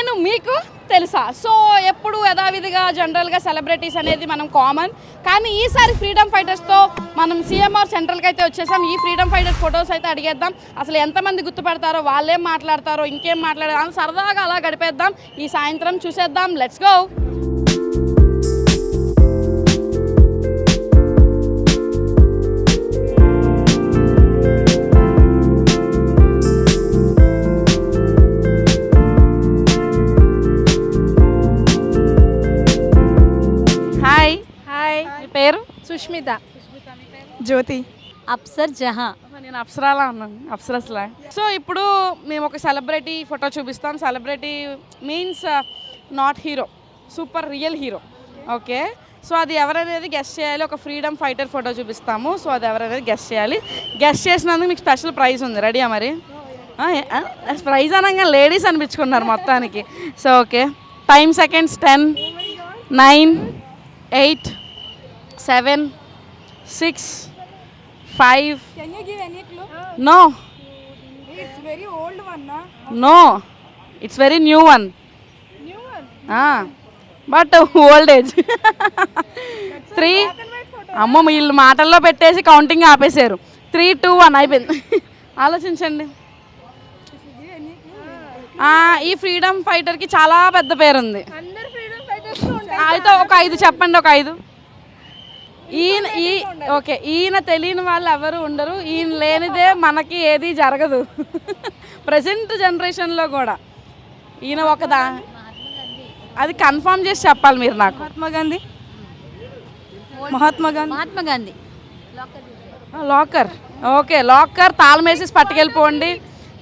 నేను మీకు తెలుసా. సో ఎప్పుడు యథావిధిగా జనరల్గా సెలబ్రిటీస్ అనేది మనం కామన్. కానీ ఈసారి ఫ్రీడమ్ ఫైటర్స్తో మనం సిఎంఆర్ సెంట్రల్కి అయితే వచ్చేసాం. ఈ ఫ్రీడమ్ ఫైటర్స్ ఫొటోస్ అయితే అడిగేద్దాం. అసలు ఎంతమంది గుర్తుపడతారో వాళ్ళేం మాట్లాడతారో ఇంకేం మాట్లాడారో సరదాగా అలా గడిపేద్దాం. ఈ సాయంత్రం చూసేద్దాం. Let's go! సుష్మిత. జ్యోతి. అప్సర్ జహా. నేను అప్సరాలా అన్నాను అప్సరస్లా. సో ఇప్పుడు మేము ఒక సెలబ్రిటీ ఫోటో చూపిస్తాం. Celebrity means not hero super real hero okay? So అది ఎవరనేది గెస్ట్ చేయాలి. ఒక ఫ్రీడమ్ ఫైటర్ ఫోటో చూపిస్తాము. సో అది ఎవరనేది గెస్ట్ చేయాలి. గెస్ట్ చేసినందుకు మీకు స్పెషల్ ప్రైజ్ ఉంది. రెడీయా మరి? ప్రైజ్ అనగా లేడీస్ అనిపించుకున్నారు మొత్తానికి. So okay? Time seconds ten nine eight seven six five. No it's very old one నా it's very new one new one but old age three అమ్మో వీళ్ళు మాటల్లో పెట్టేసి కౌంటింగ్ ఆపేశారు. త్రీ టూ వన్ అయిపోయింది. ఆలోచించండి. ఆ, ఈ ఫ్రీడమ్ ఫైటర్కి చాలా పెద్ద పేరుంది. అందరు ఫ్రీడమ్ ఫైటర్స్ అయితే ఒక ఐదు చెప్పండి ఒక ఐదు. ఈయన ఈ ఓకే ఈయన తెలియని వాళ్ళు ఎవరు ఉండరు. ఈయన లేనిదే మనకి ఏది జరగదు. ప్రజెంట్ జనరేషన్లో కూడా. ఈయన ఒకదా? అది కన్ఫర్మ్ చేసి చెప్పాలి మీరు నాకు. Mahatma Gandhi? Mahatma Gandhi? Mahatma Gandhi. Locker okay locker తాళం వేసేసి పట్టుకెళ్ళిపోండి.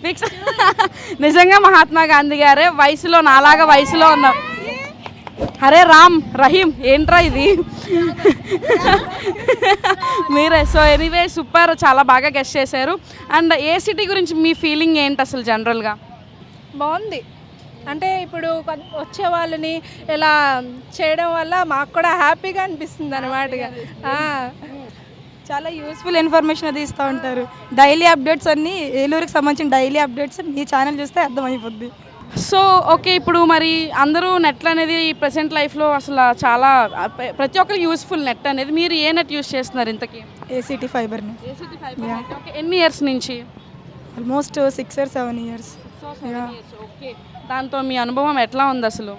ఫిక్స్ నిజంగా మహాత్మా గాంధీ గారే వయసులో నాలాగా వయసులో ఉన్నాం. అరే రామ్ రహీం ఏంట్రా ఇది? మీరే. సో ఎనీవే సూపర్ చాలా బాగా గెస్ట్ చేశారు. అండ్ ఏ సిటీ గురించి మీ ఫీలింగ్ ఏంటి అసలు జనరల్గా బాగుంది. అంటే ఇప్పుడు వచ్చే వాళ్ళని ఇలా చేయడం వల్ల మాకు కూడా హ్యాపీగా అనిపిస్తుంది అనమాట చాలా యూస్ఫుల్ ఇన్ఫర్మేషన్ అది ఇస్తూ ఉంటారు. డైలీ అప్డేట్స్ అన్నీ ఏలూరుకి సంబంధించిన డైలీ అప్డేట్స్ మీ ఛానల్ చూస్తే అర్థమైపోద్ది. సో ఓకే ఇప్పుడు మరి అందరూ నెట్ అనేది ఈ ప్రజెంట్ లైఫ్లో అసలు చాలా ప్ర- ప్రతి ఒక్కరికి యూస్ఫుల్ నెట్ అనేది. మీరు ఏ నెట్ యూస్ చేస్తున్నారు ఇంతకీ? ఏసీటీ ఫైబర్ని ఓకే ఎన్ని ఇయర్స్ నుంచి? Almost six or seven years okay. దాంతో మీ అనుభవం ఎట్లా ఉంది అసలు?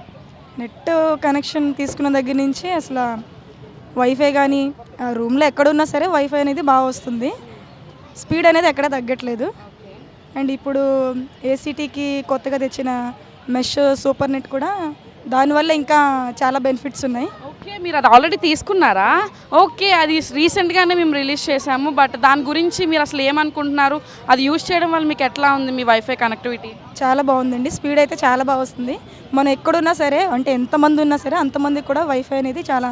నెట్ కనెక్షన్ తీసుకున్న దగ్గర నుంచి అసలు వైఫై కానీ రూమ్లో ఎక్కడున్నా సరే వైఫై అనేది బాగా వస్తుంది. స్పీడ్ అనేది ఎక్కడ తగ్గట్లేదు. అండ్ ఇప్పుడు ఏసీటీకి కొత్తగా తెచ్చిన మెష్ సూపర్ నెట్ కూడా దానివల్ల ఇంకా చాలా బెనిఫిట్స్ ఉన్నాయి. ఓకే మీరు అది ఆల్రెడీ తీసుకున్నారా? ఓకే అది రీసెంట్గానే మేము రిలీజ్ చేసాము బట్ దాని గురించి మీరు అసలు ఏమనుకుంటున్నారు? అది యూజ్ చేయడం వల్ల మీకు ఎట్లా ఉంది మీ వైఫై కనెక్టివిటీ చాలా బాగుందండి. స్పీడ్ అయితే చాలా బాగా వస్తుంది. మనం ఎక్కడున్నా సరే అంటే ఎంతమంది ఉన్నా సరే అంతమందికి కూడా వైఫై అనేది చాలా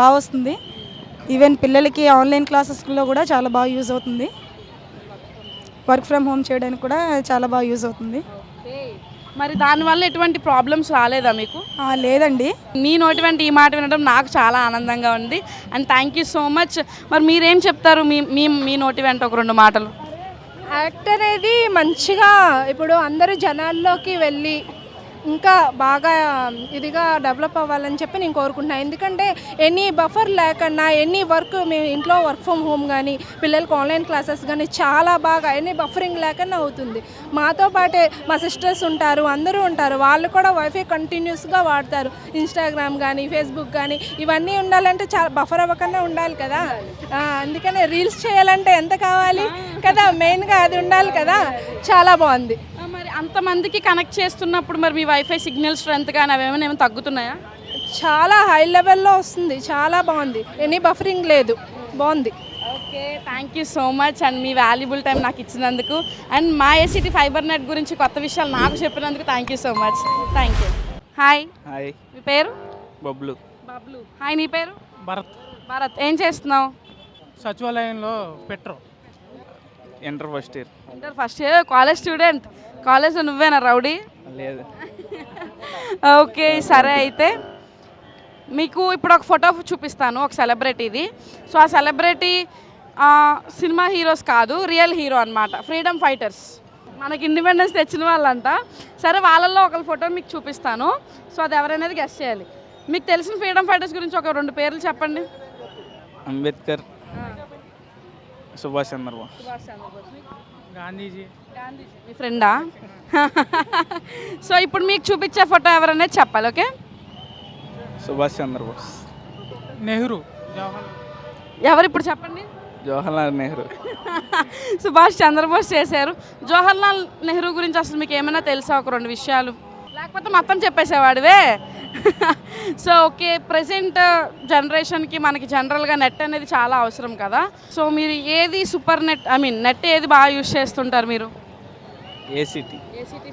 బాగా వస్తుంది. ఈవెన్ పిల్లలకి ఆన్లైన్ క్లాసెస్లో కూడా చాలా బాగా యూజ్ అవుతుంది. వర్క్ ఫ్రమ్ హోమ్ చేయడానికి కూడా చాలా బాగా యూజ్ అవుతుంది. మరి దానివల్ల ఎటువంటి ప్రాబ్లమ్స్ రాలేదా మీకు? ఆ, లేదండి. మీ నోటి వెంట ఈ మాట వినడం నాకు చాలా ఆనందంగా ఉంది. And thank you so much మరి మీరేం చెప్తారు? మీ మీ మీ నోటి వెంట ఒక రెండు మాటలు. యాక్ట్ అనేది మంచిగా ఇప్పుడు అందరూ జనాల్లోకి వెళ్ళి ఇంకా బాగా ఇదిగా డెవలప్ అవ్వాలని చెప్పి నేను కోరుకుంటున్నాను ఎందుకంటే ఎనీ బఫర్ లేకుండా ఎనీ వర్క్ మేము ఇంట్లో వర్క్ ఫ్రమ్ హోమ్ కానీ పిల్లలకి ఆన్లైన్ క్లాసెస్ కానీ చాలా బాగా ఎనీ బఫరింగ్ లేకుండా అవుతుంది. మాతో పాటే మా సిస్టర్స్ ఉంటారు అందరూ ఉంటారు వాళ్ళు కూడా వైఫై కంటిన్యూస్గా వాడతారు. ఇన్స్టాగ్రామ్ కానీ ఫేస్బుక్ కానీ ఇవన్నీ ఉండాలంటే చాలా బఫర్ అవ్వకుండా ఉండాలి కదా. అందుకనే రీల్స్ చేయాలంటే ఎంత కావాలి? కదా మెయిన్గా అది ఉండాలి కదా. చాలా బాగుంది. మరి అంతమందికి కనెక్ట్ చేస్తున్నప్పుడు మరి మీ వైఫై సిగ్నల్ స్ట్రెంత్ కానీ అవేమైనా ఏమైనా తగ్గుతున్నాయా? చాలా హై లెవెల్లో వస్తుంది. చాలా బాగుంది. ఎనీ బఫరింగ్ లేదు. బాగుంది. Okay thank you so much and me valuable time నాకు ఇచ్చినందుకు. అండ్ మా ఏసీటీ ఫైబర్ నెట్ గురించి కొత్త విషయాలు నాకు చెప్పినందుకు thank you so much thank you hi hi మీ పేరు? బబ్లు. బబ్లు. హాయ్ నీ పేరు? భరత్. భారత్. ఏం చేస్తున్నావు? సచివాలయంలో petro. Inter first year inter first year college student కాలేజ్లో నువ్వేనా రౌడీ? లేదు. ఓకే సరే అయితే. మీకు ఇప్పుడు ఒక ఫోటో చూపిస్తాను ఒక సెలబ్రిటీది. సో ఆ సెలబ్రిటీ సినిమా హీరోస్ కాదు రియల్ హీరో అన్నమాట. Freedom fighters. మనకి ఇండిపెండెన్స్ తెచ్చిన వాళ్ళంట. సరే వాళ్ళల్లో ఒకరి ఫోటో మీకు చూపిస్తాను. సో అది ఎవరనేది గెస్ట్ చేయాలి. మీకు తెలిసిన ఫ్రీడమ్ ఫైటర్స్ గురించి ఒక రెండు పేర్లు చెప్పండి. అంబేద్కర్ సుభాష్ చంద్రబోస్. గాంధీజీ. మీ ఫ్రెండా? సో ఇప్పుడు మీకు చూపించే ఫోటో ఎవరనేది చెప్పాలి ఓకే? సుభాష్ చంద్రబోస్. నెహ్రూ. జవహర్. ఎవరు ఇప్పుడు చెప్పండి? జవహర్లాల్ నెహ్రూ. సుభాష్ చంద్రబోస్ చేశారు. జవహర్లాల్ నెహ్రూ గురించి అసలు మీకు ఏమైనా తెలుసా? ఒక రెండు విషయాలు. లేకపోతే మొత్తం చెప్పేసేవాడివే. సో ఓకే ప్రజెంట్ జనరేషన్కి మనకి జనరల్గా నెట్ అనేది చాలా అవసరం కదా. సో మీరు ఏది super net I mean net ఏది బాగా యూస్ చేస్తుంటారు మీరు? ACT ACT.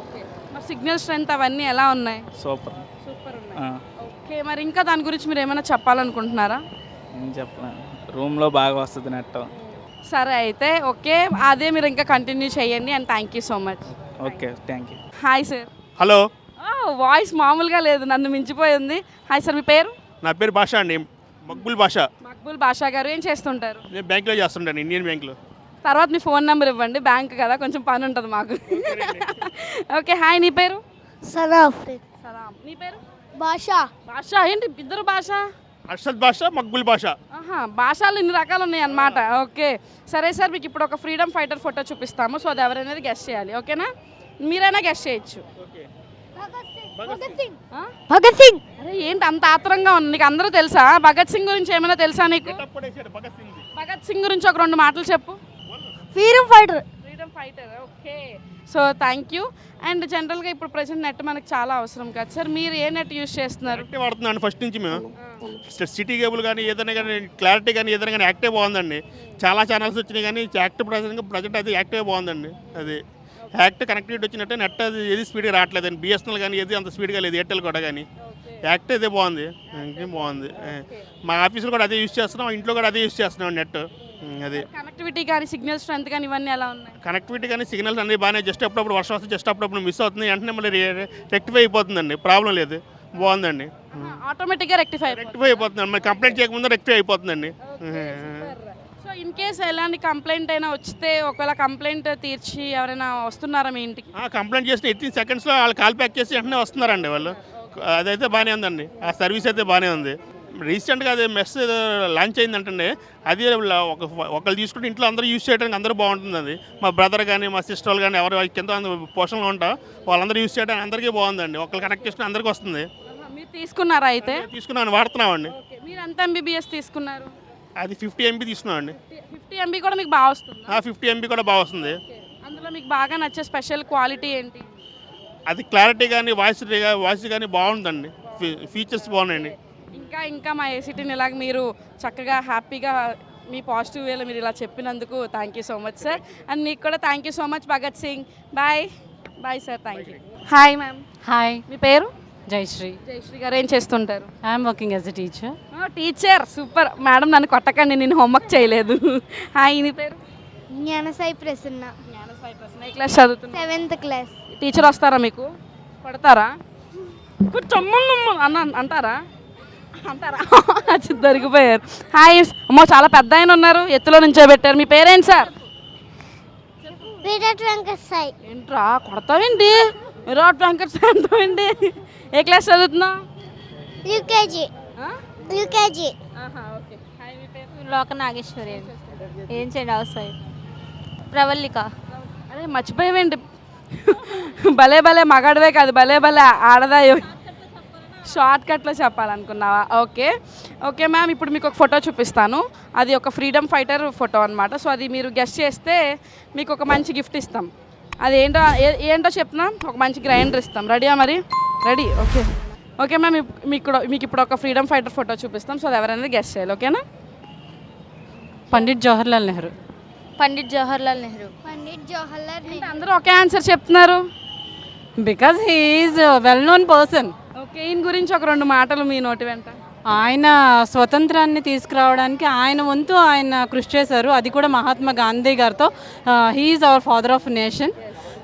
ఓకే మరి సిగ్నల్ స్ట్రెంత్ అవన్నీ ఎలా ఉన్నాయి? సూపర్ సూపర్ ఉన్నాయి. ఓకే మరి ఇంకా దాని గురించి మీరు ఏమైనా చెప్పాలనుకుంటున్నారా? ఏం చెప్పలేను రూమ్లో బాగా వస్తుంది నెట్ సరే అయితే ఓకే అదే మీరు ఇంకా కంటిన్యూ చేయండి and thank you so much okay thank you hi sir hello voice మామూలుగా లేదు నన్ను మించిపోయింది హాయ్ సార్ మీ పేరు? నా పేరు భాష అండి మక్బుల్ భాష. మక్బుల్ బాషా గారు ఏం చేస్తుంటారు? నేను బ్యాంక్లో చేస్తుంటాను ఇండియన్ బ్యాంక్లో. తర్వాత మీ ఫోన్ నెంబర్ ఇవ్వండి బ్యాంక్ కదా కొంచెం పని ఉంటుంది మాకు. ఓకే హాయ్ నీ పేరు? సరాఫ్ సలాం. నీ పేరు? భాష. భాష ఏంటి ఇద్దరు భాష? అర్షద్ భాష మక్బుల్ భాష. ఆహా భాషలు ఇన్ని రకాలు ఉన్నాయి అన్నమాట ఓకే. సరే సార్ మీకు ఇప్పుడు ఒక ఫ్రీడమ్ ఫైటర్ ఫోటో చూపిస్తాము సో అది ఎవరైనా గెస్ట్ చేయాలి ఓకేనా? మీరైనా గెస్ట్ చేయొచ్చు. ఆ? భగత్ సింగ్. అరే ఏంటి అంత ఆత్రంగా ఉంది నీకు అందరూ తెలుసా? భగత్ సింగ్ గురించి ఏమైనా తెలుసా నీకు? భగత్ సింగ్ భగత్ సింగ్ గురించి ఒక రెండు మాటలు చెప్పు. Freedom fighter freedom fighter okay. So thank you and జనరల్గా ఇప్పుడు ప్రజెంట్ నెట్ మనకి చాలా అవసరం కదా సార్? మీరు ఏ నెట్ యూస్ చేస్తున్నారు? వాడుతున్నాను ఫస్ట్ నుంచి మేము. సిటీ కేబుల్ కానీ ఏదైనా కానీ క్లారిటీ కానీ ఏదైనా కానీ యాక్టివ్ బాగుందండి. చాలా ఛానల్స్ వచ్చినాయి కానీ యాక్టివ్ ప్రజెంట్ ప్రజెంట్ అది యాక్టివ్ బాగుందండి. అది. యాక్టివ్ కనెక్టివిటీ వచ్చినట్టే నెట్ అది ఏది స్పీడ్గా రావట్లేదండి బిఎస్ఎన్ఎల్ కానీ ఏది అంత స్పీడ్గా లేదు ఎయిర్టెల్ కూడా కానీ యాక్ట్ అయితే బాగుంది. ఇంకేం బాగుంది. మా ఆఫీస్లో కూడా అదే యూస్ చేస్తున్నాం ఇంట్లో కూడా అదే యూస్ చేస్తున్నాం నెట్ అది. కనెక్టివిటీ కానీ సిగ్నల్ స్ట్రెంత్ కానీ ఇవన్నీ ఎలా ఉన్నాయి? కనెక్టివిటీ కానీ సిగ్నల్స్ అన్నీ బాగానే జస్ట్ అప్పుడప్పుడు వర్షం వస్తే జస్ట్ అప్పుడప్పుడు మిస్ అవుతుంది. వెంటనే మళ్ళీ రెక్టిఫై అయిపోతుందండి. ప్రాబ్లం లేదు. బాగుందండి. ఆటోమేటిక్గా రెక్టిఫై రెక్టిఫై అయిపోతుందండి మరి కంప్లైంట్ చేయకముందు రెక్టిఫై అయిపోతుందండి. ఇన్ కేస్ ఎలాంటి కంప్లైంట్ అయినా వస్తే ఒకవేళ కంప్లైంట్ తీర్చి ఎవరైనా వస్తున్నారా మీ ఇంటికి? కంప్లైంట్ చేసిన ఎయిటీన్ సెకండ్స్లో వాళ్ళు కాల్ ప్యాక్ చేసి వెంటనే వస్తున్నారండి వాళ్ళు. అదైతే బాగానే ఉందండి. ఆ సర్వీస్ అయితే బాగానే ఉంది. రీసెంట్గా అదే మెస్ లాంచ్ అయిందంటండి. అది ఒక ఒకళ్ళు తీసుకుంటే ఇంట్లో అందరూ యూస్ చేయడానికి అందరూ బాగుంటుంది అది మా బ్రదర్ కానీ మా సిస్టర్ వాళ్ళు కానీ ఎవరు కింద పోషణలో ఉంటా. వాళ్ళందరూ యూస్ చేయడానికి అందరికీ బాగుందండి. ఒకళ్ళు కనెక్ట్ చేసుకుని అందరికీ వస్తుంది. మీరు తీసుకున్నారా అయితే? తీసుకున్నాను వాడుతున్నామండి. మీరు ఎంత ఎంబీబీఎస్ తీసుకున్నారు? అది ఫిఫ్టీ ఎంబీ తీసుకున్నామండి ఫిఫ్టీ ఎంబీ కూడా మీకు బాగా వస్తుంది? ఫిఫ్టీ ఎంబీ కూడా బాగా వస్తుంది. అందులో మీకు బాగా నచ్చే స్పెషల్ క్వాలిటీ ఏంటి? అది క్లారిటీ కానీ వాయిస్ వాయిస్ కానీ బాగుందండి. ఫీచర్స్ బాగున్నాయండి. ఇంకా ఇంకా మా ఏసీటీని ఇలాగ మీరు చక్కగా హ్యాపీగా మీ పాజిటివ్ వేలో మీరు ఇలా చెప్పినందుకు thank you so much sir and మీకు కూడా thank you so much Bhagat Singh bye bye sir thank you hi ma'am hi మీ పేరు? జయశ్రీ జయశ్రీ గారు ఏం చేస్తుంటారు? I'm working as a teacher teacher super madam నన్ను కొట్టకండి నేను హోంవర్క్ చేయలేదు. హాయ్ నీ పేరు? జ్ఞానసాయి ప్రసన్న. జ్ఞాన సాయి ప్రసన్న. ఏ క్లాస్ చదువుతున్నా సెవెంత్ క్లాస్ టీచర్ వస్తారా మీకు? కొడతారా కూర్చోమ్మ అన్న అంటారా? అంటారా? దొరికిపోయారు. హాయ్ అమ్మో చాలా పెద్ద ఆయన ఉన్నారు. ఎత్తులో నుంచో పెట్టారు మీ పేరేంటి సార్? విరాట్ వెంకట్ సాయి. ఏంట్రా కొడతావేంటి? విరాట్ వెంకట్ సార్ అంటావేంటి ఏ క్లాస్ చదువుతున్నావు? UKG. UKG. Okay. Loka Nageswari అండి. ఏం చేయండి హౌస్ వైఫ్? ప్రవల్లిక. అరే మర్చిపోయావేంటి? భలే భలే మగాడవే కాదు భలే భలే ఆడదాయో. షార్ట్ కట్లో చెప్పాలనుకున్నావా? ఓకే. ఓకే మ్యామ్ ఇప్పుడు మీకు ఒక ఫోటో చూపిస్తాను. అది ఒక ఫ్రీడమ్ ఫైటర్ ఫోటో అనమాట సో అది మీరు గెస్ట్ చేస్తే మీకు ఒక మంచి గిఫ్ట్ ఇస్తాం. అది ఏంటో ఏంటో చెప్తున్నా? ఒక మంచి గ్రైండర్ ఇస్తాం. రెడీయా మరి? రెడీ ఓకే ఓకే మ్యామ్ మీకు మీకు ఇప్పుడు ఒక ఫ్రీడమ్ ఫైటర్ ఫోటో చూపిస్తాం. సో అది ఎవరైనా గెస్ట్ చేయాలి ఓకేనా పండిట్ జవహర్లాల్ నెహ్రూ. పండిట్ జవహర్లాల్ నెహ్రూ. పండిట్ జవహర్లాల్ నెహ్రూ. అందరూ ఒకే ఆన్సర్ చెప్తున్నారు? Because he's well known person okay ఈయన గురించి ఒక రెండు మాటలు మీ నోటి వెంట. ఆయన స్వతంత్రాన్ని తీసుకురావడానికి ఆయన వంతు ఆయన కృషి చేశారు. అది కూడా మహాత్మా గాంధీ గారితో. He's our father of nation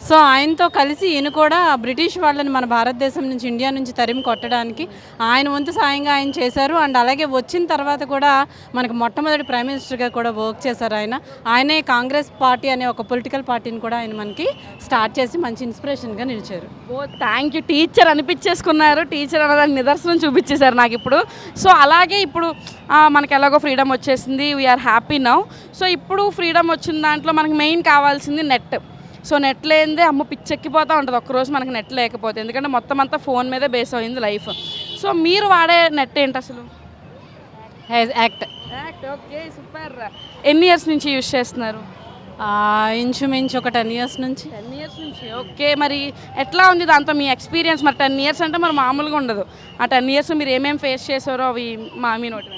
so ఆయనతో కలిసి ఈయన కూడా బ్రిటిష్ వాళ్ళని మన భారతదేశం నుంచి ఇండియా నుంచి తరిమి కొట్టడానికి ఆయన వంతు సాయంగా ఆయన చేశారు. అండ్ అలాగే వచ్చిన తర్వాత కూడా మనకు మొట్టమొదటి ప్రైమ్ మినిస్టర్గా కూడా వర్క్ చేశారు ఆయన. ఆయనే కాంగ్రెస్ పార్టీ అనే ఒక పొలిటికల్ పార్టీని కూడా ఆయన మనకి స్టార్ట్ చేసి మంచి ఇన్స్పిరేషన్గా నిలిచారు. ఓ థ్యాంక్ యూ టీచర్ అనిపించేసుకున్నారు. టీచర్ అన్నదానికి నిదర్శనం చూపించేశారు నాకు ఇప్పుడు. సో అలాగే ఇప్పుడు మనకి ఎలాగో ఫ్రీడమ్ వచ్చేసింది. వీఆర్ హ్యాపీ నౌ సో ఇప్పుడు ఫ్రీడమ్ వచ్చిన దాంట్లో మనకి మెయిన్ కావాల్సింది నెట్. సో నెట్ లేనిదే అమ్మ పిచ్చెక్కిపోతూ ఉంటుంది. ఒక్కరోజు మనకి నెట్ లేకపోతే. ఎందుకంటే మొత్తం అంతా ఫోన్ మీదే బేస్ అయింది లైఫ్. సో మీరు వాడే నెట్ ఏంటి అసలు? యాక్ట్ ఓకే సూపర్ ఎన్ని ఇయర్స్ నుంచి యూజ్ చేస్తున్నారు? ఇంచుమించు ఒక టెన్ ఇయర్స్ నుంచి. టెన్ ఇయర్స్ నుంచి ఓకే మరి ఎట్లా ఉంది దాంతో మీ ఎక్స్పీరియన్స్ మరి టెన్ ఇయర్స్ అంటే మరి మామూలుగా ఉండదు. ఆ టెన్ ఇయర్స్ మీరు ఏమేమి ఫేస్ చేసారో అవి మా మీ నోటి.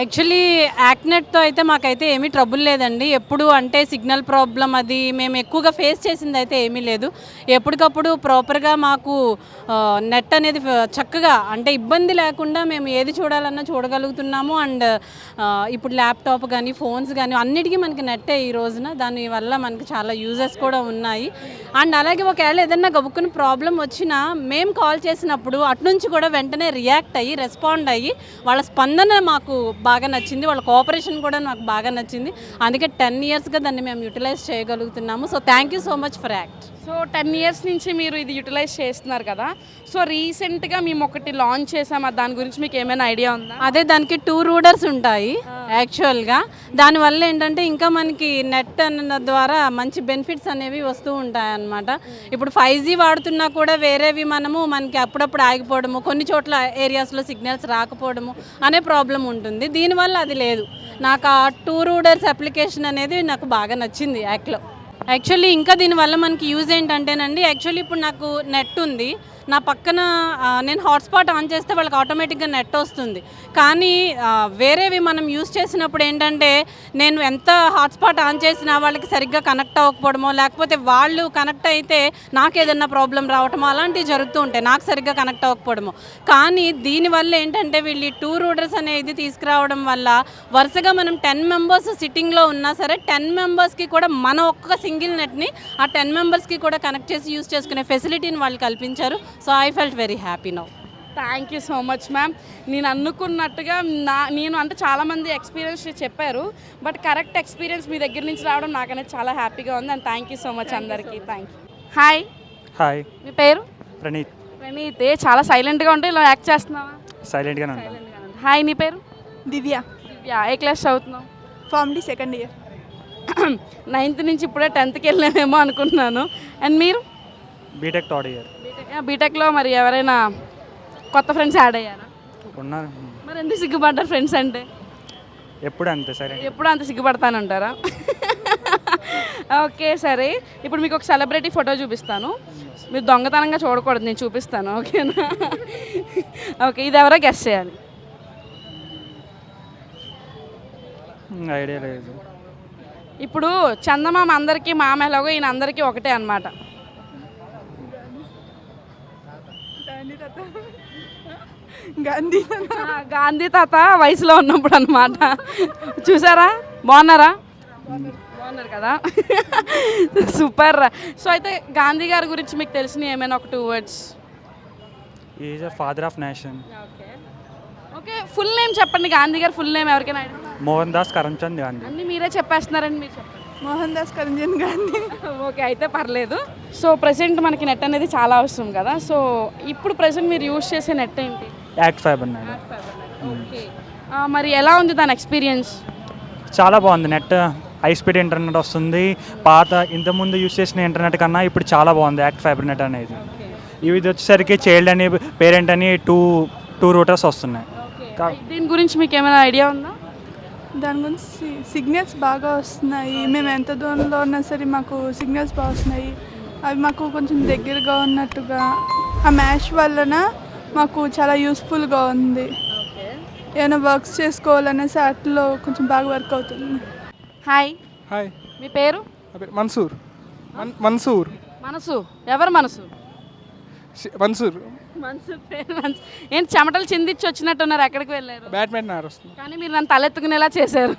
యాక్చువల్లీ యాక్నెట్తో అయితే మాకైతే ఏమీ ట్రబుల్ లేదండి. ఎప్పుడు అంటే సిగ్నల్ ప్రాబ్లం అది మేము ఎక్కువగా ఫేస్ చేసింది అయితే ఏమీ లేదు. ఎప్పటికప్పుడు ప్రాపర్గా మాకు నెట్ అనేది చక్కగా అంటే ఇబ్బంది లేకుండా మేము ఏది చూడాలన్నా చూడగలుగుతున్నాము. అండ్ ఇప్పుడు ల్యాప్టాప్ కానీ ఫోన్స్ కానీ అన్నిటికీ మనకి నెట్టే ఈ రోజున. దానివల్ల మనకి చాలా యూజెస్ కూడా ఉన్నాయి. అండ్ అలాగే ఒకవేళ ఏదైనా గబుక్కుని ప్రాబ్లం వచ్చినా మేము కాల్ చేసినప్పుడు అటు నుంచి కూడా వెంటనే రియాక్ట్ అయ్యి రెస్పాండ్ అయ్యి వాళ్ళ స్పందన మాకు బాగా నచ్చింది. వాళ్ళ కోఆపరేషన్ కూడా నాకు బాగా నచ్చింది. అందుకే టెన్ ఇయర్స్గా దాన్ని మేము utilize చేయగలుగుతున్నాము. So thank you so much for ACT so ten years నుంచి మీరు ఇది యూటిలైజ్ చేస్తున్నారు కదా. సో రీసెంట్గా మేము ఒకటి లాంచ్ చేసాం. అది దాని గురించి మీకు ఏమైనా ఐడియా ఉందా? అదే దానికి టూ రూడర్స్ ఉంటాయి. యాక్చువల్గా. దానివల్ల ఏంటంటే ఇంకా మనకి నెట్ అన్న ద్వారా మంచి బెనిఫిట్స్ అనేవి వస్తూ ఉంటాయి అన్నమాట ఇప్పుడు ఫైవ్ జీ వాడుతున్నా కూడా వేరేవి మనము మనకి అప్పుడప్పుడు ఆగిపోవడము కొన్ని చోట్ల ఏరియాస్లో సిగ్నల్స్ రాకపోవడము అనే ప్రాబ్లం ఉంటుంది. దీనివల్ల అది లేదు. నాకు ఆ టూ రూడర్స్ అప్లికేషన్ అనేది నాకు బాగా నచ్చింది యాక్ట్లో యాక్చువల్లీ ఇంకా దీనివల్ల మనకి యూజ్ ఏంటంటేనండి యాక్చువల్లీ ఇప్పుడు నాకు నెట్ ఉంది. నా పక్కన నేను హాట్స్పాట్ ఆన్ చేస్తే వాళ్ళకి ఆటోమేటిక్గా నెట్ వస్తుంది. కానీ వేరేవి మనం యూజ్ చేసినప్పుడు ఏంటంటే నేను ఎంత హాట్స్పాట్ ఆన్ చేసినా వాళ్ళకి సరిగ్గా కనెక్ట్ అవ్వకపోవడమో లేకపోతే వాళ్ళు కనెక్ట్ అయితే నాకు ఏదైనా ప్రాబ్లం రావటమో అలాంటివి జరుగుతూ ఉంటాయి. నాకు సరిగ్గా కనెక్ట్ అవ్వకపోవడము. కానీ దీనివల్ల ఏంటంటే వీళ్ళు టూ రూడర్స్ అనేది తీసుకురావడం వల్ల వరుసగా మనం టెన్ మెంబర్స్ సిట్టింగ్లో ఉన్నా సరే టెన్ మెంబర్స్కి కూడా మన ఒక్క సింగిల్ నెట్ని ఆ టెన్ మెంబర్స్కి కూడా కనెక్ట్ చేసి యూస్ చేసుకునే ఫెసిలిటీని వాళ్ళు కల్పించారు. So I felt very happy now thank you so much ma'am నేను అనుకున్నట్టుగా నా నేను అంటే చాలామంది ఎక్స్పీరియన్స్ చెప్పారు బట్ కరెక్ట్ ఎక్స్పీరియన్స్ మీ దగ్గర నుంచి రావడం నాకనేది చాలా హ్యాపీగా ఉంది and thank you so much అందరికీ. థ్యాంక్ యూ హాయ్ హాయ్ మీ పేరు? ప్రణీత్ ప్రణీత్ ఏ చాలా సైలెంట్గా ఉంటే ఇలా యాక్ట్ చేస్తున్నావా? సైలెంట్గానే ఉంటాను సైలెంట్గా. హాయ్ నీ పేరు? దివ్య. దివ్య. ఏ క్లాస్ చదువుతున్నావు? Pharm D second year ninth నుంచి ఇప్పుడే టెన్త్కి వెళ్ళానేమో అనుకుంటున్నాను. అండ్ మీరు? బీటెక్ థర్డ్ ఇయర్ బీటెక్ బీటెక్లో మరి ఎవరైనా కొత్త ఫ్రెండ్స్ యాడ్ అయ్యారా? ఉన్నారు. మరి ఎందుకు సిగ్గుపడ్డారు ఫ్రెండ్స్ అంటే? ఎప్పుడు అంతే సైలెంట్ ఎప్పుడు అంత సిగ్గుపడతానంటారా? ఓకే సరే. ఇప్పుడు మీకు ఒక సెలబ్రిటీ ఫోటో చూపిస్తాను. మీరు దొంగతనంగా చూడకూడదు నేను చూపిస్తాను ఓకేనా? ఓకే ఇది ఎవరో గెస్ట్ చేయాలి. ఐడియా లేదు. ఇప్పుడు చందమామ అందరికీ మామ ఎలాగో ఈయన అందరికీ ఒకటే అనమాట గాంధీ గాంధీ తాత వయసులో ఉన్నప్పుడు అనమాట చూసారా? బాగున్నారా? బాగున్నారు కదా? సూపర్. సో అయితే గాంధీ గారి గురించి మీకు తెలిసిన ఏమైనా ఒక two words is a father of nation okay. Okay full name చెప్పండి. గాంధీ గారు ఫుల్ నేమ్ ఎవరికైనా? మోహన్ దాస్ కరమ్చంద్ గాంధీ. అన్నీ మీరే చెప్పేస్తున్నారండి మీరు చెప్పండి. మోహన్ దాస్ కరంజన్ గాంధీ. ఓకే అయితే పర్లేదు. సో ప్రెసెంట్ మనకి నెట్ అనేది చాలా అవసరం కదా. సో ఇప్పుడు ప్రెసెంట్ మీరు యూజ్ చేసే నెట్ ఏంటి? ACT fiber net okay. మరి ఎలా ఉంది దాని ఎక్స్పీరియన్స్? చాలా బాగుంది. నెట్ హై స్పీడ్ ఇంటర్నెట్ వస్తుంది. పాత ఇంతకుముందు యూస్ చేసిన ఇంటర్నెట్ కన్నా ఇప్పుడు చాలా బాగుంది యాక్ట్ ఫైబర్ నెట్ అనేది. ఇవి వచ్చేసరికి చైల్డ్ అని పేరెంట్ అని టూ టూ రూటర్స్ వస్తున్నాయి. కా- దీని గురించి మీకు ఏమైనా ఐడియా ఉందా? దాని గురించి సిగ్నల్స్ బాగా వస్తున్నాయి. మేము ఎంత దూరంలో ఉన్నా సరే మాకు సిగ్నల్స్ బాగా వస్తున్నాయి. అవి మాకు కొంచెం దగ్గరగా ఉన్నట్టుగా ఆ మ్యాష్ వలన మాకు చాలా యూస్ఫుల్గా ఉంది. ఏమైనా వర్క్స్ చేసుకోవాలనేసి వాటిలో కొంచెం బాగా వర్క్ అవుతుంది. హాయ్ హాయ్ మీ పేరు? మన్సూర్ మన్ మన్సూర్ మనసు. ఎవరు మనసు? మన్సూర్ మనసు పేరు ఏంటి చెమటలు చిందిచ్చి వచ్చినట్టున్నారు ఎక్కడికి వెళ్ళారు? బ్యాడ్మింటన్ ఆడొస్తుంది కానీ మీరు నన్ను తలెత్తుకునేలా చేశారు.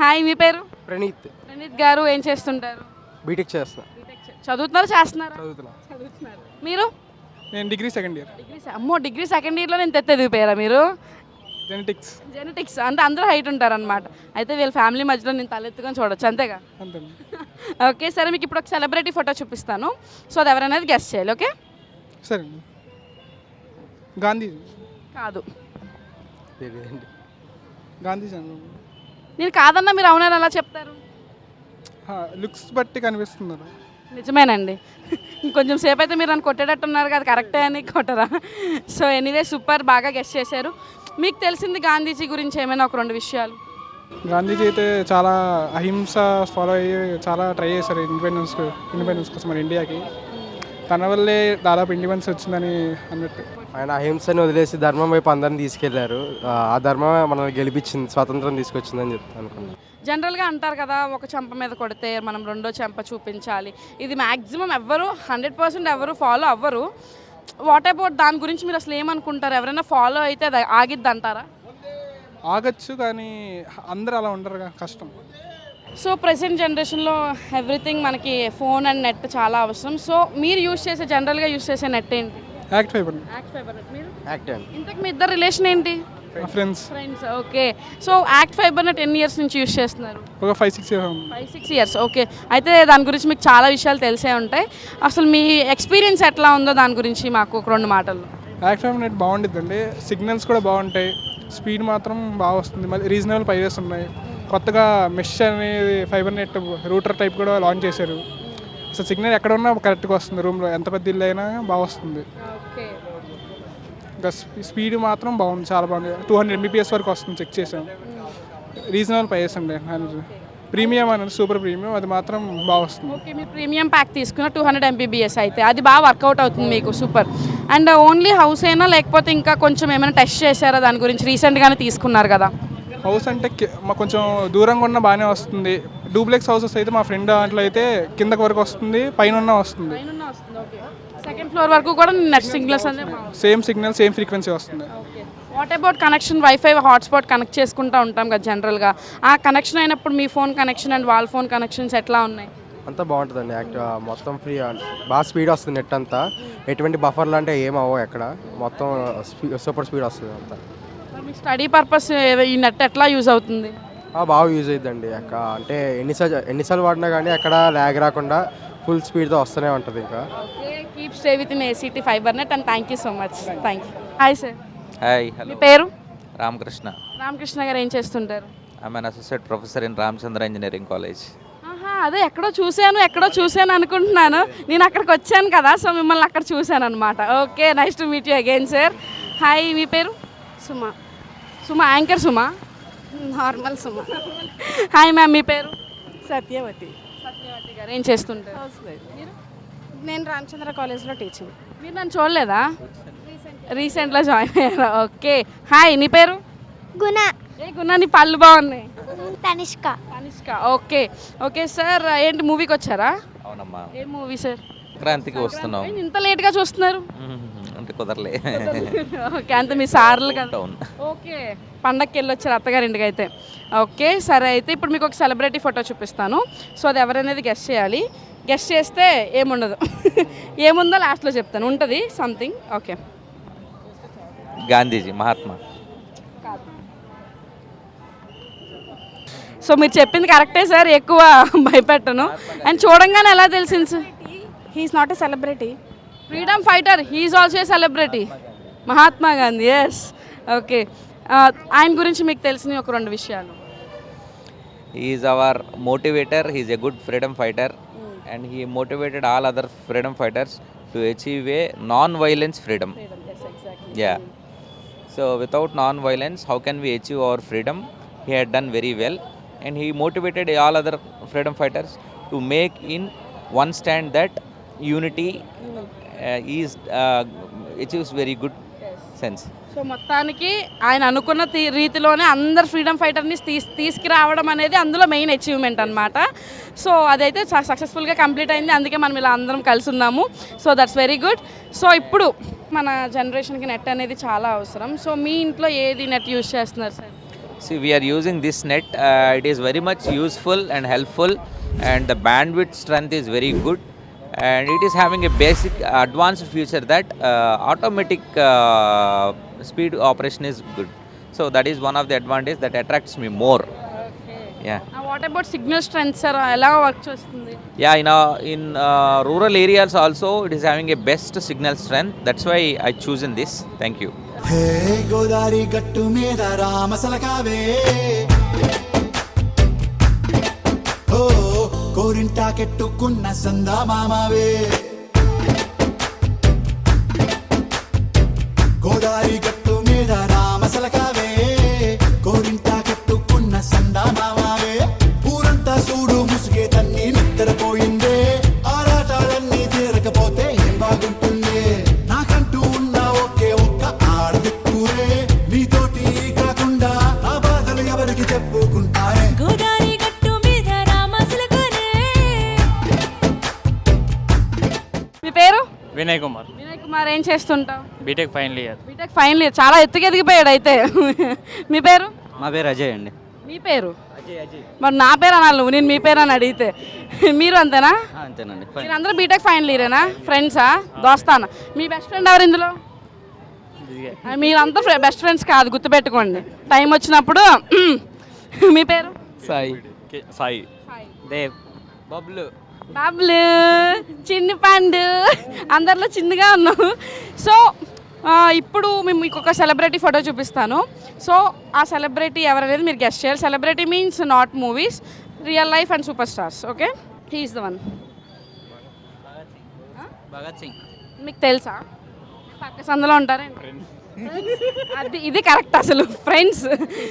హాయ్ మీ పేరు? ప్రణీత్. ప్రణీత్ గారు ఏం చేస్తుంటారు? బీటెక్ బీటెక్ చదువుతున్నారా చేస్తున్నారా? చదువుతున్నా. చదువుతున్నారు. మీరు? నేను డిగ్రీ సెకండ్ ఇయర్. డిగ్రీ సె- అమ్మో డిగ్రీ సెకండ్ ఇయర్లో నేను తెత్తెదిగిపోయారా మీరు? జెనెటిక్స్ జెనెటిక్స్ అంటే అందరూ హైట్ ఉంటారనమాట అయితే వీళ్ళ ఫ్యామిలీ మధ్యలో నేను తలెత్తుకొని చూడొచ్చు అంతేగా? అంతే. ఓకే సరే మీకు ఇప్పుడు ఒక సెలబ్రిటీ ఫోటో చూపిస్తాను. సో అది ఎవరనేది గెస్ట్ చేయాలి ఓకే? సరే గాంధీ. కాదు. గాంధీ నేను కాదన్నా మీరు అవునని అలా చెప్తారు? లుక్స్ బట్టి కనిపిస్తున్నారు. నిజమేనండి. ఇంకొంచెం సేపు అయితే మీరు నన్ను కొట్టేటట్టున్నారు కదా కరెక్టే అని కొట్టరా? సో ఎనీవే సూపర్ బాగా గెస్ట్ చేశారు. మీకు తెలిసింది గాంధీజీ గురించి ఏమైనా ఒక రెండు విషయాలు? గాంధీజీ అయితే చాలా అహింస ఫాలో అయ్యి చాలా ట్రై చేశారు ఇండిపెండెన్స్ ఇండిపెండెన్స్ కోసం మన ఇండియాకి తన వల్లే దాదాపు ఇండిపెండెన్స్ వచ్చిందని అన్నట్టు. ఆయన అహింసని వదిలేసి ధర్మం వైపు అందరిని తీసుకెళ్ళారు. ఆ ఆ ధర్మం మనల్ని గెలిపించింది స్వాతంత్రం తీసుకొచ్చిందని చెప్తాను అనుకున్నాను. జనరల్గా అంటారు కదా ఒక చెంప మీద కొడితే మనం రెండో చెంప చూపించాలి. ఇది మ్యాక్సిమం ఎవ్వరు హండ్రెడ్ పర్సెంట్ ఎవరు ఫాలో అవ్వరు. వాట్ అబౌట్ దాని గురించి మీరు అసలు ఏమనుకుంటారు? ఎవరైనా ఫాలో అయితే అది ఆగిద్ది అంటారా? ఆగచ్చు కానీ అందరూ అలా ఉండరు కష్టం. సో ప్రజెంట్ జనరేషన్లో ఎవ్రీథింగ్ మనకి ఫోన్ అండ్ నెట్ చాలా అవసరం. సో మీరు యూస్ చేసే జనరల్గా యూస్ చేసే నెట్ ఏంటి? ACT fiber ACT fiber net మీరు? యాక్ట్ ఇంతకు మీ ఇద్దరు రిలేషన్ ఏంటి? Friends friends okay so ACT fiber net ఎన్ని ఇయర్స్ నుంచి యూస్ చేస్తున్నారు? ఒక five six years five six years okay అయితే దాని గురించి మీకు చాలా విషయాలు తెలిసే ఉంటాయి. అసలు మీ ఎక్స్పీరియన్స్ ఎట్లా ఉందో దాని గురించి మాకు ఒక రెండు మాటల్లో యాక్ట్ ఫైబర్ నెట్ బాగుండిద్దండి. సిగ్నల్స్ కూడా బాగుంటాయి. స్పీడ్ మాత్రం బాగా వస్తుంది. మళ్ళీ రీజనబుల్ ప్రైజెస్ ఉన్నాయి. కొత్తగా మెష్ అనేది ఫైబర్ నెట్ రూటర్ టైప్ కూడా లాంచ్ చేశారు. అసలు సిగ్నల్ ఎక్కడ ఉన్నా కరెక్ట్గా వస్తుంది. రూమ్లో ఎంత పెద్ద ఇల్లు అయినా బాగా వస్తుంది. ఓకే ఇంకా స్పీడ్ మాత్రం బాగుంది చాలా బాగుంది. టూ హండ్రెడ్ ఎంబీపీఎస్ వరకు వస్తుంది చెక్ చేసాం. రీజనబుల్ ప్రైస్ అండి. ప్రీమియం అనేది సూపర్ ప్రీమియం అది మాత్రం బాగా వస్తుంది. ఓకే మీరు ప్రీమియం ప్యాక్ తీసుకున్న టూ హండ్రెడ్ ఎంబీబీఎస్ అయితే అది బాగా వర్కౌట్ అవుతుంది మీకు సూపర్ అండ్ ఓన్లీ హౌస్ అయినా లేకపోతే ఇంకా కొంచెం ఏమైనా టెస్ట్ చేశారా? దాని గురించి రీసెంట్గానే తీసుకున్నారు కదా. హౌస్ అంటే కొంచెం దూరంగా ఉన్న బాగానే వస్తుంది. డూప్లెక్స్ హౌసెస్ అయితే మా ఫ్రెండ్ దాంట్లో అయితే కిందకి వరకు వస్తుంది పైన ఉన్న వస్తుంది. సెకండ్ ఫ్లోర్ వరకు కూడా నెట్ సిగ్నల్స్ అనేది సేమ్ సిగ్నల్ సేమ్ ఫ్రీక్వెన్సీ వస్తుంది. What about connection wifi hotspot connect చేసుకుంటూ ఉంటాం కదా జనరల్గా ఆ కనెక్షన్ అయినప్పుడు మీ ఫోన్ కనెక్షన్ అండ్ వాళ్ళ ఫోన్ కనెక్షన్స్ ఎట్లా ఉన్నాయి? అంతా బాగుంటుందండి. యాక్ట్ మొత్తం ఫ్రీ బాగా స్పీడ్ వస్తుంది నెట్ అంతా. ఎటువంటి బఫర్లు అంటే ఏం అవ్వవు ఎక్కడ. మొత్తం స్పీ సూపర్ స్పీడ్ వస్తుంది అంతా. మరి మీ స్టడీ పర్పస్ ఈ నెట్ ఎట్లా యూజ్ అవుతుంది? ఆ, బాగా యూజ్ అవుతుందండి అక్క అంటే ఎన్నిసార్లు ఎన్నిసార్లు వాడినా కానీ ఎక్కడ ల్యాగ్ రాకుండా ఫుల్ స్పీడ్తో వస్తూనే ఉంటుంది ఇంకా. Okay keep stay with in ACT fiber net and thank you so much thank you hi sir hi me hello పేరు? రామకృష్ణ. రామకృష్ణ గారు ఏం చేస్తుంటారు? I'm an associate professor in Ramachandra engineering college ఆహా అదే ఎక్కడో చూశాను ఎక్కడో చూశాను అనుకుంటున్నాను. నేను అక్కడికి వచ్చాను కదా సో మిమ్మల్ని అక్కడ చూశాను అనమాట okay nice to meet you again sir hi మీ పేరు? Suma. Suma anchor Suma? Normal Suma. Hi ma'am మీ పేరు? సత్యవతి. గారు ఏం చేస్తుంటారు? మీరు? నేను రామచంద్ర కాలేజ్లో టీచింగ్. మీరు నన్ను చూడలేదా? రీసెంట్గా జాయిన్ అయ్యారా? ఓకే. హాయ్ నీ పేరు? గుణ. ఏ గున్నా నీ పళ్ళు బాగున్నాయి? Tanishka. Kanishka okay. Okay sir ఏంటి మూవీకి వచ్చారా? అవునమ్మా. ఏ మూవీ సార్? క్రాంతికి వస్తున్నాం. ఇంత లేట్గా చూస్తున్నారు. అంటే కుదరలే. ఓకే అంత మీ సార్లు కదా. ఓకే పండక్కి వెళ్ళొచ్చారు అత్తగారింటికి అయితే. ఓకే సరే అయితే ఇప్పుడు మీకు ఒక సెలబ్రిటీ ఫోటో చూపిస్తాను. సో అది ఎవరనేది గెస్ట్ చేయాలి. గెస్ట్ చేస్తే ఏముండదు. ఏముందో లాస్ట్లో చెప్తాను. ఉంటుంది something okay. Gandhiji Mahatma. So మీరు చెప్పింది కరెక్టే సార్ ఎక్కువ భయపెట్టను. అండ్ చూడంగానే ఎలా తెలిసింది sir? He's not a celebrity freedom fighter he's also a celebrity Mahatma Gandhi yes okay ఆయన గురించి మీకు తెలిసిన ఒక రెండు విషయాలు. Is our motivator he's a good freedom fighter and he motivated all other freedom fighters to achieve a non violence freedom ya so without non violence how can we achieve our freedom he had done very well and he motivated all other freedom fighters to make in one stand that unity is achieves very good sense so మొత్తానికి ఆయన అనుకున్న తీ- రీతిలోనే అందరు freedom ఫైటర్ని తీస్ తీసుకురావడం అనేది అందులో main achievement అనమాట సో అదైతే సక్సెస్ఫుల్గా కంప్లీట్ అయింది. అందుకే మనం ఇలా అందరం కలిసి ఉన్నాము. So that's very good so ఇప్పుడు మన జనరేషన్కి నెట్ అనేది చాలా అవసరం. సో మీ ఇంట్లో ఏది నెట్ యూజ్ చేస్తున్నారు sir are using this net. Uh, it is very much useful and helpful, and the bandwidth strength is very good. And it is having a basic advanced feature that uh, automatic uh, speed operation is good. So that is one of the advantage that attracts me more. Yeah. What about signal strength sir ఎలా work చేస్తుంది Yeah, in, uh, in uh, rural areas also, it is having a best signal strength. That's why I chosen this. Thank you. హే గోదారి గట్టు మీద రామసలకావే కోరింటాకెట్టుకున్న సందా మామవే. చేస్తుంటావు? B Tech final year B Tech final year చాలా ఎత్తుకు ఎదిగిపోయాడు అయితే. మీ పేరు? మా పేరు అజయ్ అండి. మీ పేరు? మరి నా పేరు అనాలి నువ్వు. నేను మీ పేరు అని అడిగితే. మీరు అంతేనా? అంతేనండి. మీరు అందరూ బీటెక్ ఫైనల్ ఇయరేనా ఫ్రెండ్సా దోస్తానా? మీ బెస్ట్ ఫ్రెండ్ ఎవరు ఇందులో? మీరంతా బెస్ట్ ఫ్రెండ్స్ కాదు గుర్తుపెట్టుకోండి. టైం వచ్చినప్పుడు మీ పేరు? సాయి. సాయి. దేవ్. బబ్లు. బాబులు చిన్ని పండు అందరిలో చిన్నగా ఉన్నావు సో ఇప్పుడు మేము మీకు ఒక సెలబ్రిటీ ఫోటో చూపిస్తాను. సో ఆ సెలబ్రిటీ ఎవరనేది మీరు గెస్ట్ చేయాలి. Celebrity means not movies real life and super stars okay? He is the one Bhagat Singh. మీకు తెలుసా? పక్క సందులో ఉంటారండి అది ఇది కరెక్ట్ అసలు ఫ్రెండ్స్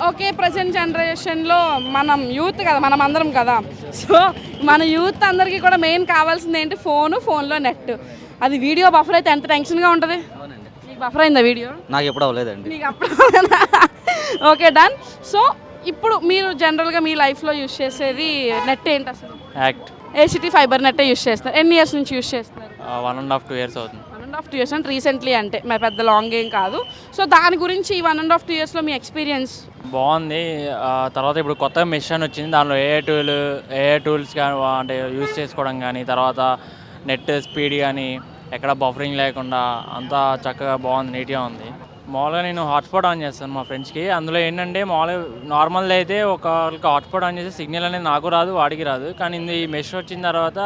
ఓకే ప్రజెంట్ జనరేషన్లో మనం యూత్ కదా మనం అందరం కదా. సో మన యూత్ అందరికీ కూడా మెయిన్ కావాల్సింది ఏంటి? ఫోను ఫోన్లో నెట్ అది వీడియో బఫర్ అయితే ఎంత టెన్షన్గా ఉంటుంది? మీకు బఫర్ అయిందా వీడియో నాకు ఎప్పుడు అవ్వలేదండి. మీకు అప్పుడు ఓకే డన్ సో ఇప్పుడు మీరు జనరల్గా మీ లైఫ్లో యూస్ చేసేది నెట్ ఏంటి అసలు? యాక్ట్ ఏసిటీ ఫైబర్ నెట్టే యూస్ చేస్తారు? ఎన్ని ఇయర్స్ నుంచి యూస్ చేస్తున్నారు one and half two years అవుతుంది. And half two years and recently అంటే మరి పెద్ద లాంగ్ ఏం కాదు. సో దాని గురించి ఈ వన్ అండ్ హాఫ్ టూ ఇయర్స్లో మీ ఎక్స్పీరియన్స్ బాగుంది. తర్వాత ఇప్పుడు కొత్తగా మిషన్ వచ్చింది. దానిలో ఏ టూల్ ఏ టూల్స్ కానీ అంటే యూస్ చేసుకోవడం కానీ తర్వాత నెట్ స్పీడ్ కానీ ఎక్కడ బఫరింగ్ లేకుండా అంతా చక్కగా బాగుంది నీట్గా ఉంది. మామూలుగా నేను హాట్స్పాట్ ఆన్ చేస్తాను మా ఫ్రెండ్స్కి. అందులో ఏంటంటే మామూలుగా నార్మల్ అయితే ఒకరికి హాట్స్పాట్ ఆన్ చేస్తే సిగ్నల్ అనేది నాకు రాదు వాడికి రాదు. కానీ ఇది మెష్ వచ్చిన తర్వాత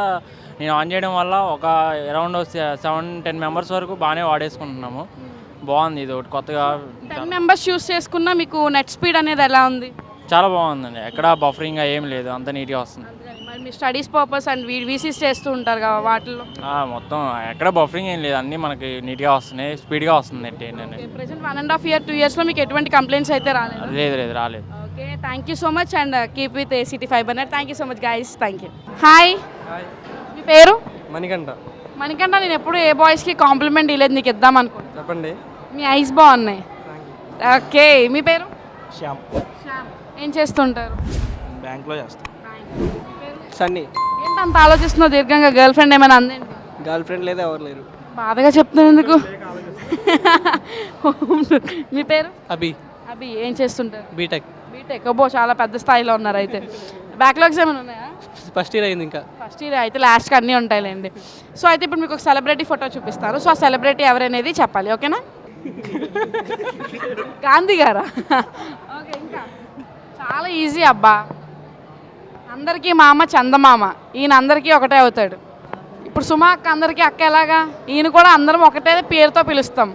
నేను ఆన్ చేయడం వల్ల ఒక అరౌండ్ సెవెన్ టెన్ మెంబర్స్ వరకు బాగానే వాడేసుకుంటున్నాము. బాగుంది ఇది ఒకటి కొత్తగా. టెన్ మెంబర్స్ చూస్ చేసుకున్నా మీకు నెట్ స్పీడ్ అనేది ఎలా ఉంది? చాలా బాగుందండి. ఎక్కడ బఫరింగ్ ఏం లేదు. అంత నీట్గా వస్తుంది. మీ స్టడీస్ పర్పస్ అండ్ వీసీస్ చేస్తూ ఉంటారు కదా వాటిల్లో? ఆ, మొత్తం ఎక్కడ బఫరింగ్ ఏం లేదు. అన్నీ మనకి నీట్గా వస్తున్నాయి స్పీడ్గా వస్తుంది present one and half year two ఇయర్స్లో మీకు ఎటువంటి కంప్లైంట్స్ అయితే రాలేదు? లేదు లేదు రాలేదు. Okay thank you so much and keep with ACT fibre net thank you so much guys thank you hi మీ పేరు? మణికంఠ. మనకంటే నేను ఎప్పుడు ఏ బాయ్స్కి కాంప్లిమెంట్ ఇవ్వలేదు నీకు ఇద్దాం అనుకుంటున్నాను చెప్పండి. మీ ఐస్ బాగున్నాయి. ఓకే మీ పేరు? శ్యామ్. ఏం చేస్తుంటారు? బ్యాంక్లో చేస్తాం. సన్నీ. ఏంటి అంత ఆలోచిస్తున్నావు? దీర్ఘంగా గర్ల్ ఫ్రెండ్ ఏమైనా అందేంటి? గర్ల్ ఫ్రెండ్ లేదు ఎవరు లేరు? బాధగా చెప్తున్నాను ఎందుకు? మీ పేరు? అభి. అభి ఏం చేస్తుంటారు? B Tech. B Tech. అబ్బో చాలా పెద్ద స్థాయిలో ఉన్నారు అయితే. బ్యాక్లాగ్స్ ఏమైనా ఉన్నాయా? ఫస్ట్ ఇయర్ అయింది ఇంకా. ఫస్ట్ ఇయర్ అయితే లాస్ట్కి అన్నీ ఉంటాయిలేండి. సో అయితే ఇప్పుడు మీకు ఒక సెలబ్రిటీ ఫోటో చూపిస్తారు. సో ఆ సెలబ్రిటీ ఎవరనేది చెప్పాలి ఓకేనా? గాంధీ గారా? ఓకే ఇంకా. చాలా ఈజీ అబ్బా. అందరికీ మామ చందమామ. ఈయన అందరికీ ఒకటే అవుతాడు. ఇప్పుడు సుమా అక్క అందరికీ అక్క ఎలాగా? ఈయన కూడా అందరం ఒకటే పేరుతో పిలుస్తాం.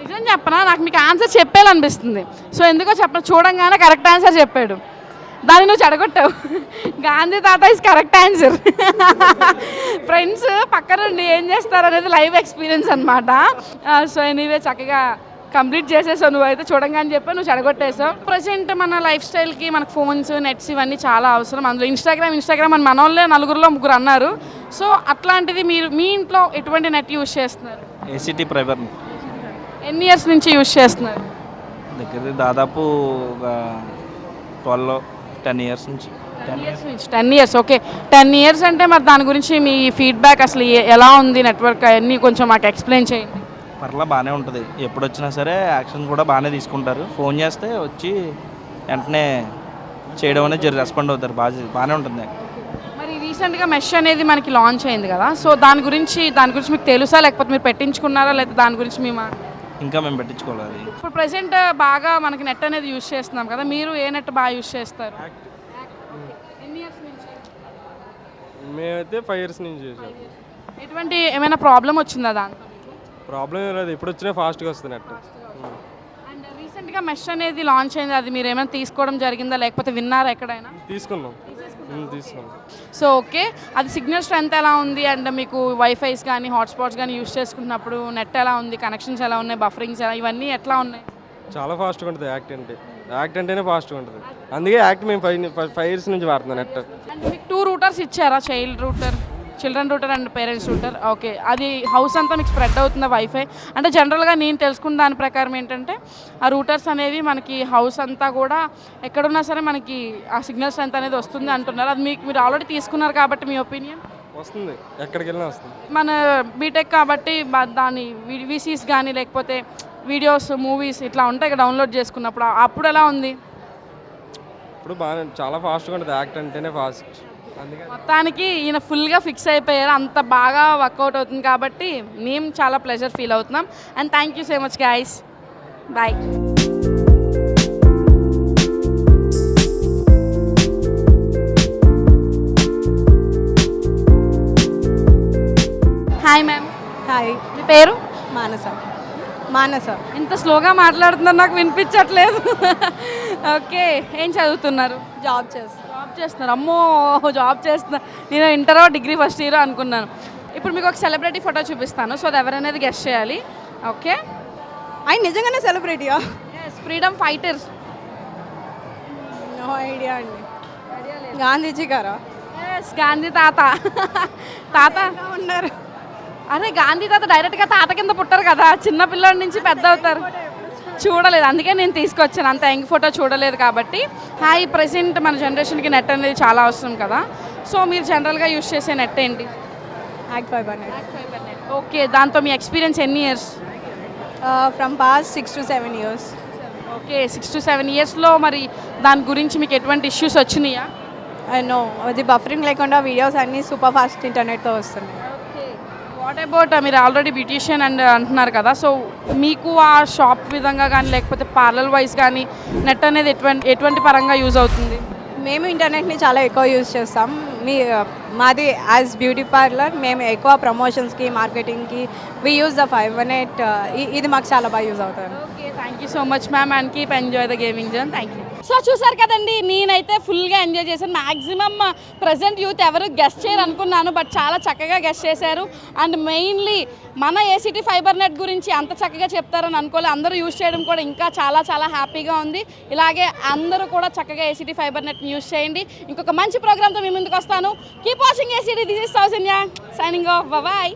నిజం చెప్పనా? నాకు మీకు ఆన్సర్ చెప్పేయాలనిపిస్తుంది. సో ఎందుకో చెప్పను? చూడంగానే కరెక్ట్ ఆన్సర్ చెప్పాడు. దాన్ని నువ్వు చెడగొట్టావు. గాంధీ తాత ఇస్ కరెక్ట్ ఆన్సర్ ఫ్రెండ్స్ పక్క నుండి ఏం చేస్తారు అనేది లైవ్ ఎక్స్పీరియన్స్ అనమాట సో ఎనీవే చక్కగా కంప్లీట్ చేసేసావు నువ్వైతే చూడంగానే చెప్పా నువ్వు చెడగొట్టేసావు. ప్రజెంట్ మన లైఫ్ స్టైల్కి మనకు ఫోన్స్ నెట్స్ ఇవన్నీ చాలా అవసరం. అందులో ఇన్స్టాగ్రామ్ ఇన్స్టాగ్రామ్ అని మన వాళ్ళే నలుగురిలో ముగ్గురు అన్నారు. సో అట్లాంటిది మీరు మీ ఇంట్లో ఎటువంటి నెట్ యూస్ చేస్తున్నారు? ఏసీటీ ప్రైవర్ ఎన్ని ఇయర్స్ నుంచి యూస్ చేస్తున్నారు? దగ్గర దాదాపు ఒక ట్వెల్వ్ టెన్ ఇయర్స్ నుంచి. టెన్ ఇయర్స్ నుంచి. Ten years okay ten years అంటే మరి దాని గురించి మీ ఫీడ్బ్యాక్ అసలు ఎలా ఉంది నెట్వర్క్ అవన్నీ కొంచెం మాకు ఎక్స్ప్లెయిన్ చేయండి. పర్లా బాగానే ఉంటుంది. ఎప్పుడు వచ్చినా సరే యాక్షన్ కూడా బాగానే తీసుకుంటారు. ఫోన్ చేస్తే వచ్చి వెంటనే చేయడం అనేది జరి రెస్పాండ్ అవుతారు. బాగా బాగానే ఉంటుంది. మరి రీసెంట్గా మెష్ అనేది మనకి లాంచ్ అయింది కదా సో దాని గురించి దాని గురించి మీకు తెలుసా? లేకపోతే మీరు పెట్టించుకున్నారా? లేకపోతే దాని గురించి మీ మా ఇంకా మేము పెట్టించుకోవాలి. ఇప్పుడు ప్రెసెంట్ బాగా మనకి నెట్ అనేది యూజ్ చేస్తున్నాం కదా మీరు ఏ నెట్ బాగా యూజ్ చేస్తారు? ఎన్ని ఇయర్స్ నుంచి? మేమైతే ఫైవ్ ఇయర్స్ నుంచి చేసాం. ఎటువంటి ఏమైనా ప్రాబ్లం వచ్చిందా దాంతో ప్రాబ్లం ఏం లేదు. ఇప్పుడు వచ్చినా ఫాస్ట్గా వస్తుంది నెట్. అండ్ రీసెంట్గా మెష్ అనేది లాంచ్ అయింది. అది మీరు ఏమైనా తీసుకోవడం జరిగిందా? లేకపోతే విన్నారా ఎక్కడైనా? తీసుకున్నాం. ఉమ్, తీసుకున్నాం. So okay. అది సిగ్నల్ స్ట్రెంత్ ఎలా ఉంది? అండ్ మీకు వైఫైస్ కానీ హాట్స్పాట్స్ కానీ యూస్ చేసుకుంటున్నప్పుడు నెట్ ఎలా ఉంది? కనెక్షన్స్ ఎలా ఉన్నాయి? బఫరింగ్స్ ఎలా? ఇవన్నీ ఎట్లా ఉన్నాయి? చాలా ఫాస్ట్గా ఉంటుంది యాక్ట్ అంటే. యాక్ట్ అంటేనే ఫాస్ట్గా ఉంటుంది. అందుకే యాక్ట్ మేము ఫైవ్ ఫైవ్ ఇయర్స్ నుంచి వాడుతున్నాం నెట్. అండ్ మీకు టూ రూటర్స్ ఇచ్చారా? Child router? Children router and parents router okay అది హౌస్ అంతా మీకు స్ప్రెడ్ అవుతుందా వైఫై అంటే జనరల్గా నేను తెలుసుకున్న దాని ప్రకారం ఏంటంటే ఆ రూటర్స్ అనేవి మనకి హౌస్ అంతా కూడా ఎక్కడున్నా సరే మనకి ఆ సిగ్నల్ స్ట్రెంత్ అనేది వస్తుంది అంటున్నారు. అది మీకు మీరు ఆల్రెడీ తీసుకున్నారు కాబట్టి మీ ఒపీనియన్ వస్తుంది. ఎక్కడికి వెళ్ళినా వస్తుంది. మన బీటెక్ కాబట్టి దాని వీసీస్ కానీ లేకపోతే వీడియోస్ మూవీస్ ఇట్లా ఉంటాయి డౌన్లోడ్ చేసుకున్నప్పుడు. అప్పుడు ఎలా ఉంది? ఇప్పుడు బాగా చాలా ఫాస్ట్గా ఉంటుంది. యాక్ట్ అంటేనే ఫాస్ట్ మొత్తానికి ఈయన ఫుల్గా ఫిక్స్ అయిపోయారు. అంత బాగా వర్కౌట్ అవుతుంది కాబట్టి మేము చాలా ప్లెజర్ ఫీల్ అవుతున్నాం. And thank you so much guys bye hi ma'am hi మీ పేరు? మానస. మానస. ఇంత స్లోగా మాట్లాడుతున్నారు. నాకు వినిపించట్లేదు. ఓకే ఏం చదువుతున్నారు? జాబ్ చేస్తా. జాబ్ చేస్తున్నారు. అమ్మో జాబ్ చేస్తున్నారు. నేను ఇంటర్ డిగ్రీ ఫస్ట్ ఇయర్ అనుకున్నాను. ఇప్పుడు మీకు ఒక సెలబ్రిటీ ఫోటో చూపిస్తాను. సో అది ఎవరనేది గెస్ట్ చేయాలి. ఓకే? ఆయన నిజంగానే సెలబ్రిటీయా ఫ్రీడమ్ ఫైటర్స్ నో ఐడియా అండి. గాంధీజీ గారా? ఎస్ గాంధీ తాత. తాత? ఉన్నారు? అరే గాంధీ తాత డైరెక్ట్గా తాత కింద పుట్టారు కదా. చిన్న పిల్లడి నుంచి పెద్ద అవుతారు. చూడలేదు. అందుకే నేను తీసుకొచ్చాను. అంత యంగ్ ఫోటో చూడలేదు కాబట్టి. హాయ్ ప్రెసెంట్ మన జనరేషన్కి నెట్ అనేది చాలా అవసరం కదా. సో మీరు జనరల్గా యూస్ చేసే నెట్ ఏంటి? యాక్ట్ ఫైబర్ నెట్ ఓకే దాంతో మీ ఎక్స్పీరియన్స్ ఎన్ని years from past six to seven years okay six to seven ఇయర్స్లో మరి దాని గురించి మీకు ఎటువంటి ఇష్యూస్ వచ్చినాయా? నో అది బఫరింగ్ లేకుండా వీడియోస్ అన్నీ సూపర్ ఫాస్ట్ ఇంటర్నెట్తో వస్తున్నాయి. వాట్ అబౌట్ మీరు ఆల్రెడీ బ్యూటీషియన్ అండ్ అంటున్నారు కదా సో మీకు ఆ షాప్ విధంగా కానీ లేకపోతే పార్లర్ వైజ్ కానీ నెట్ అనేది ఎటువంటి ఎటువంటి పరంగా యూజ్ అవుతుంది? మేము ఇంటర్నెట్ని చాలా ఎక్కువ యూజ్ చేస్తాం. మీ మాది యాజ్ బ్యూటీ పార్లర్ మేము ఎక్కువ ప్రమోషన్స్కి మార్కెటింగ్కి we use the fibre net ఇది మాకు చాలా బాగా యూజ్ అవుతుంది. Okay thank you so much ma'am and keep enjoy the gaming zone thank you so చూసారు కదండి నేనైతే ఫుల్గా ఎంజాయ్ చేశాను. మ్యాక్సిమం ప్రజెంట్ యూత్ ఎవరు గెస్ట్ చేయరు అనుకున్నాను బట్ చాలా చక్కగా గెస్ట్ చేశారు. అండ్ మెయిన్లీ మన ఏసీటీ ఫైబర్ నెట్ గురించి అంత చక్కగా చెప్తారని అనుకోలే. అందరూ యూజ్ చేయడం కూడా ఇంకా చాలా చాలా హ్యాపీగా ఉంది. ఇలాగే అందరూ కూడా చక్కగా ఏసీటీ ఫైబర్ నెట్ని యూజ్ చేయండి. ఇంకొక మంచి ప్రోగ్రామ్తో మీ ముందుకు వస్తాను. Keep watching ACT this is Soujanya signing off bye